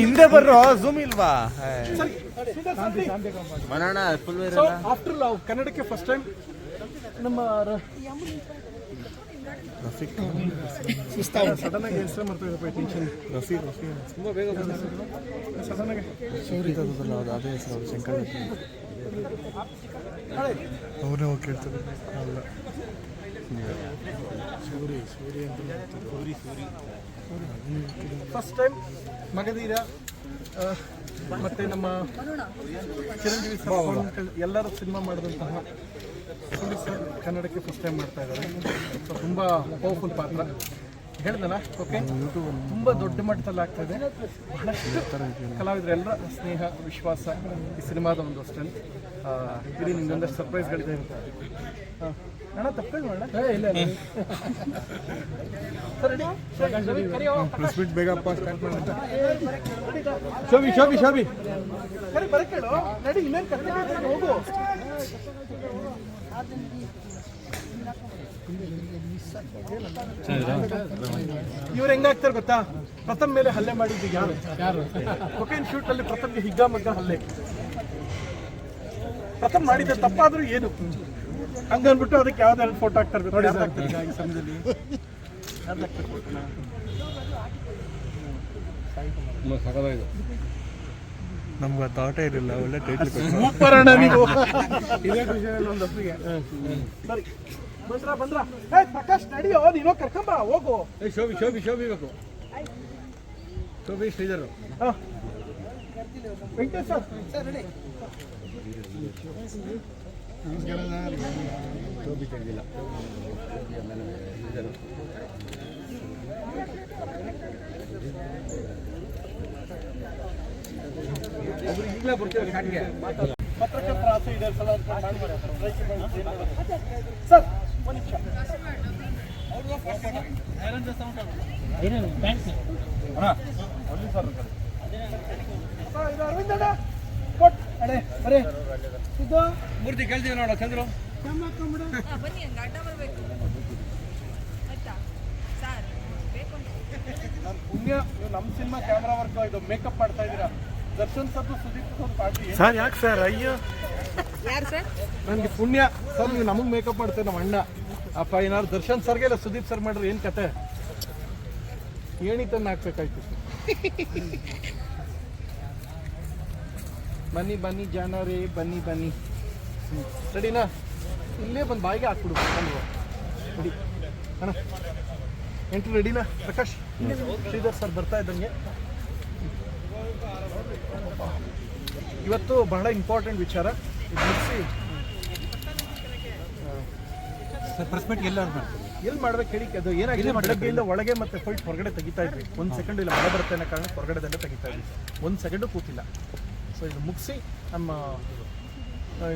ಹಿಂದೆ ಬರ್ರೋ ಝೂಮ್ ಇಲ್ವಾ? ಆಫ್ಟರ್ ಲವ್ ಕನ್ನಡಕ್ಕೆ ಫಸ್ಟ್ ಟೈಮ್ ನಮ್ಮ ಸಡನ್ ಆಗಿ ಹೆಸರು ಮಾಡ್ತಾ ಟೆನ್ಷನ್ ರಫಿ ರಫಿ ತುಂಬಾ ಬೇಗ ಸಡನ್ ಆಗಿ. ಅದೇ ಹೆಸರು ಶಂಕರ್. ಅವನೇ ಹೋಗಿ ಕೇಳ್ತಾರೆ. ಅಲ್ಲ. ಫಸ್ಟ್ ಟೈಮ್ ಮಗಧೀರ ಮತ್ತು ನಮ್ಮ ಚಿರಂಜೀವಿ ಸರ್ ಎಲ್ಲರೂ ಸಿನಿಮಾ ಮಾಡಿದಂತಹ ಸುದೀಪ್ ಸರ್ ಕನ್ನಡಕ್ಕೆ ಫಸ್ಟ್ ಟೈಮ್ ಮಾಡ್ತಾ ಇದ್ದಾರೆ. ಸೊ ತುಂಬ ಪವರ್ಫುಲ್ ಪಾತ್ರ. ಹೇಳ್ದಲ್ಲ ಓಕೆ ತುಂಬ ದೊಡ್ಡ ಮಟ್ಟದಲ್ಲಿ ಆಗ್ತಾ ಇದೆ. ಬಹಳಷ್ಟು ಕಲಾವಿದರೆಲ್ಲರ ಸ್ನೇಹ ವಿಶ್ವಾಸ ಈ ಸಿನಿಮಾದ ಒಂದು ಸ್ಟ್ರೆಂತ್ ಇಡೀ ಸರ್ಪ್ರೈಸ್ ಸರ್ಪ್ರೈಸ್ಗಳಿದೆ ಆ, ಅಣ್ಣ ತಪ್ಪೇನು ಮಾಡ ಇಲ್ಲ ಪ್ರೆಸ್ ಬೇಗಪ್ಪ ಸ್ಟಾರ್ಟ್ ಮಾಡಿ. ಶೋಭಿ ಶೋಭಿ ಶೋಭಿ. ಸರಿ ಬರ ಕೇಳು ನಡಿ ಇನ್ನೇನು ಕರ್ಕೊಂಡು ಹೋಗು. ಇವ್ರು ಹೆಂಗಾಗ್ತಾರೆ ಗೊತ್ತಾ? ಪ್ರಥಮ್ ಮೇಲೆ ಹಲ್ಲೆ ಮಾಡಿದ್ದು ಯಾರು? ಯಾರು? ಕೊಕೈನ್ ಶೂಟ್ ಅಲ್ಲಿ ಪ್ರಥಮ್ಗೆ ಹಿಗ್ಗಾಮಗ್ಗ ಹಲ್ಲೆ. ಪ್ರಥಮ್ ಮಾಡಿದ ತಪ್ಪಾದ್ರೂ ಏನು? ಹಂಗನ್ಬಿಟ್ಟು ಅದಕ್ಕೆ ಯಾವ್ದಾದ್ರು ಫೋಟೋ ಹಾಕ್ತಾರೆ ನೋಡಿ ಹಾಕ್ತಾರೆ? ಈಗ ಈ ಸಮಯದಲ್ಲಿ ನಮ್ಗೆ ಥಾಟೇ ಇರಲಿಲ್ಲ ಒಳ್ಳೆ ಟೈಟ್ಲ್ ಸೂಪರ್ ಅಣ್ಣ ನೀವು. ಇದೇ ಖುಷಿಯಲ್ಲಿ ಒಂದು ಒಪ್ಪಿಗೆ. ಸರಿ. ಬಂದ್ರ ಬಂದ್ರ? ಏ ಪ್ರಕಾಶ್ ನಡಿಯೋ ನೀನೋ ಕರ್ಕೊಂಬ ಹೋಗು. ಶೋಭಿ ಶೋಭಿ ಶೋಭಿ ಬೇಕು. Shobhi Shridhar. Venkatesh sir. Sir ready. Shobhi ತೆಗೆದಿಲ್ಲ ಒಬ್ರು ಈಗಲೇ ಬರ್ತೀವಿ ಶಾಟ್ಗೆ ಪತ್ರಕರ್ತರ ಸರ್ ಅರವಿಂದ್ ಅಡೆ ಬರೇ ಸುಧಾ ಮೂರ್ತಿ ಕೇಳ್ತೀವಿ ನೋಡ ಚಂದ್ರು. ಬನ್ನಿ ಹಂಗೆ ಅಡ್ಡ ಬರಬೇಕು. ಆಯ್ತಾ? ಸರ್ ಬೇಕು ಅಂತ. ಪುಣ್ಯ ನೀವು ನಮ್ಮ ಸಿನಿಮಾ ಕ್ಯಾಮ್ರಾ ವರ್ಕ್ ಇದು ಮೇಕಪ್ ಮಾಡ್ತಾ ಇದ್ದೀರಾ. ದರ್ಶನ್ ಸರ್ ಸುದೀಪ್ ಒಂದು ಪಾರ್ಟಿ ಸರ್ ಯಾಕೆ ಸರ್? ಅಯ್ಯೋ. ಯಾರು ಸರ್? ನನಗೆ ಪುಣ್ಯ. ಸರ್ ನೀವು ನಮಗೆ ಮೇಕಪ್ ಮಾಡ್ತೇವೆ ನಮ್ಮ ಅಣ್ಣ? ಅಪ್ಪ ಏನಾದ್ರು ದರ್ಶನ್ ಸರ್ಗೆ ಇಲ್ಲ ಸುದೀಪ್ ಸರ್ ಮಾಡ್ರಿ ಏನು ಕತೆ? ಏಣಿ ತಂದು ಹಾಕ್ಬೇಕಾಯ್ತು. ಬನ್ನಿ ಬನ್ನಿ ಜನರೇ ಬನ್ನಿ ಬನ್ನಿ. ಸರಿನಾ? ರೆಡಿನಾ ಇಲ್ಲೇ ಬಂದು ಬಾಯಿಗೆ ಹಾಕ್ಬಿಡು ಅಲ್ವಾ? ರೆಡಿ ಅಣ್ಣ ಎಂಟ್ರಿ ರೆಡಿನಾ ಪ್ರಕಾಶ್? ಶ್ರೀಧರ್ ಸರ್ ಬರ್ತಾ ಇದ್ದಂಗೆ. ಇವತ್ತು ಬಹಳ ಇಂಪಾರ್ಟೆಂಟ್ ವಿಚಾರ. ಸರ್ ಪ್ರೆಸ್ ಮೀಟ್ ಎಲ್ಲ ಎಲ್ಲಿ ಮಾಡ್ಬೇಕು ಹೇಳಿ ಅದು ಏನಾಗಿದೆ? ಬೆಳಗ್ಗೆಯಿಂದ ಒಳಗೆ ಮತ್ತೆ ಫೈಟ್ ಹೊರಗಡೆ ತೆಗಿತಾ ಇದ್ವಿ. ಒಂದು ಸೆಕೆಂಡ್ ಇಲ್ಲ ಮಳೆ ಬರುತ್ತೆ ಅನ್ನೋ ಕಾರಣ ಹೊರಗಡೆದಲ್ಲೇ ತೆಗಿತಾ ಇದ್ವಿ. ಒಂದು ಸೆಕೆಂಡು ಕೂತಿಲ್ಲ. ಇದು ಮುಗಿಸಿ ನಮ್ಮ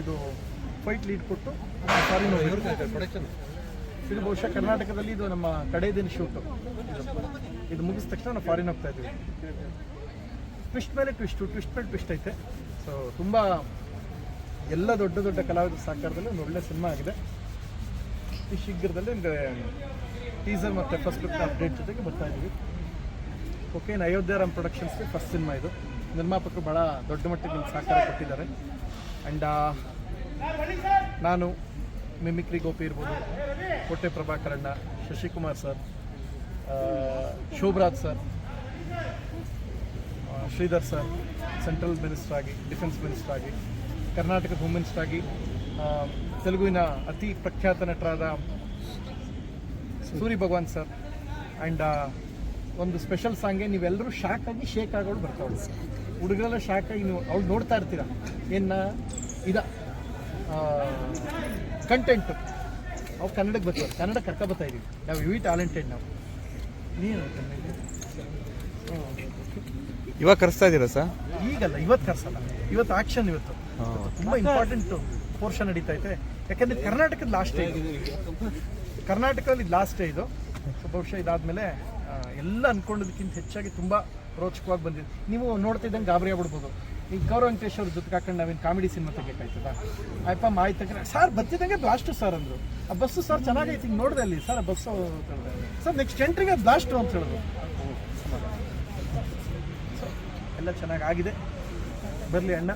ಇದು ಫೈಟ್ ಲೀಡ್ ಕೊಟ್ಟು ಸಾರಿ ಇದು ಬಹುಶಃ ಕರ್ನಾಟಕದಲ್ಲಿ ಇದು ನಮ್ಮ ಕಡೆ ದಿನ ಶೂಟು ಇದು ಮುಗಿಸ್ ತಕ್ಷಣ ನಾವು ಫಾರಿನ್ ಹೋಗ್ತಾ ಇದ್ದೀವಿ. ಟ್ವಿಸ್ಟ್ ಮೇಲೆ ಟ್ವಿಸ್ಟು ಟ್ವಿಸ್ಟ್ ಮೇಲೆ ಟ್ವಿಸ್ಟ್ ಐತೆ. ಸೊ ತುಂಬ ಎಲ್ಲ ದೊಡ್ಡ ದೊಡ್ಡ ಕಲಾವಿದರ ಸಹಕಾರದಲ್ಲಿ ಒಂದು ಒಳ್ಳೆ ಸಿನಿಮಾ ಆಗಿದೆ. ಈ ಶೀಘ್ರದಲ್ಲೇ ಒಂದು ಟೀಸರ್ ಮತ್ತು ಫಸ್ಟ್ ಲುಕ್ ಅಪ್ಡೇಟ್ ಜೊತೆಗೆ ಬರ್ತಾ ಇದ್ದೀವಿ. ಓಕೆ ಇನ್ನು ಅಯೋಧ್ಯರಾಮ್ ಪ್ರೊಡಕ್ಷನ್ಸ್ಗೆ ಫಸ್ಟ್ ಸಿನಿಮಾ ಇದು. ನಿರ್ಮಾಪಕರು ಭಾಳ ದೊಡ್ಡ ಮಟ್ಟಿಗೆ ಸಹಕಾರ ಕೊಟ್ಟಿದ್ದಾರೆ. ಆ್ಯಂಡ್ ನಾನು ಮಿಮಿಕ್ರಿ ಗೋಪಿ ಇರ್ಬೋದು, Kote ಪ್ರಭಾಕರಣ್ಣ Shashikumar sir Shobharaj sir Shridhar sir central minister ಆಗಿ ಡಿಫೆನ್ಸ್ ಮಿನಿಸ್ಟರ್ ಆಗಿ, ಕರ್ನಾಟಕದ ಹೋಮ್ ಮಿನಿಸ್ಟರ್ ಆಗಿ ತೆಲುಗುವಿನ ಅತಿ ಪ್ರಖ್ಯಾತ ನಟರಾದ ಸೂರಿ ಭಗವಾನ್ ಸರ್ ಆ್ಯಂಡ್ ಒಂದು ಸ್ಪೆಷಲ್ ಸಾಂಗ್ಗೆ ನೀವೆಲ್ಲರೂ ಶಾಕ್ ಆಗಿ ಶೇಕ್ ಆಗೋಳು ಬರ್ತಾವಳು ಹುಡುಗರೆಲ್ಲ ಶಾಕ್ ಆಗಿ ನೀವು ಅವ್ಳು ನೋಡ್ತಾ ಇರ್ತೀರ? ಏನ ಇದ ಕಂಟೆಂಟು ಅವ್ರು ಕನ್ನಡಕ್ಕೆ ಬರ್ತಾರೆ? ಕನ್ನಡ ಕರ್ಕ ಬರ್ತಾ ಇದೀವಿ. ನಾವು ವಿ ಟ್ಯಾಲೆಂಟೆಡ್ ನಾವು. ನೀನು ಇವಾಗ ಕರೆಸ್ತಾ ಇದ್ದೀರಾ ಸರ್? ಈಗಲ್ಲ ಇವತ್ತು ಕರ್ಸಲ್ಲ. ಇವತ್ತು ಆಕ್ಷನ್ ಇವತ್ತು. ತುಂಬ ಇಂಪಾರ್ಟೆಂಟ್ ಪೋರ್ಷನ್ ನಡೀತಾ ಐತೆ ಯಾಕಂದ್ರೆ ಕರ್ನಾಟಕದ ಲಾಸ್ಟ್ ಇದು. ಕರ್ನಾಟಕದಲ್ಲಿ ಲಾಸ್ಟ್ ಇದು. ಬಹುಶಃ ಇದಾದ್ಮೇಲೆ ಎಲ್ಲ ಅನ್ಕೊಂಡಿದ್ದಕ್ಕಿಂತ ಹೆಚ್ಚಾಗಿ ತುಂಬ ರೋಚಕವಾಗಿ ಬಂದಿದೆ. ನೀವು ನೋಡ್ತಿದ್ದಂಗೆ ಗಾಬರಿ ಆಗ್ಬಿಡ್ಬೋದು. ಈಗ ಗೌರವ್ ವೆಂಕಟೇಶ್ ಅವ್ರ ಜೊತೆ ಹಾಕೊಂಡು ನಾವೇನು ಕಾಮಿಡಿ ಸಿನಿಮಾ ತೆಗಬೇಕಾಯ್ತದ? ಆಯ್ಪ ಮಾಹಿತಿ ತಗೊಂಡ್ರೆ ಸರ್ ಬರ್ತಿದ್ದಂಗೆ ಬ್ಲಾಸ್ಟು ಸರ್ ಅಂದರು. ಆ ಬಸ್ಸು ಸರ್ ಚೆನ್ನಾಗೈತಿ, ಹಿಂಗೆ ನೋಡಿದೆ ಅಲ್ಲಿ. Sir bus. ಸರ್ ನೆಕ್ಸ್ಟ್ ಎಂಟ್ರಿಗೆ ಬ್ಲಾಸ್ಟು ಅಂತ ಹೇಳಿದ್ರು ಎಲ್ಲ ಚೆನ್ನಾಗಿ ಆಗಿದೆ. ಬರಲಿ ಅಣ್ಣ.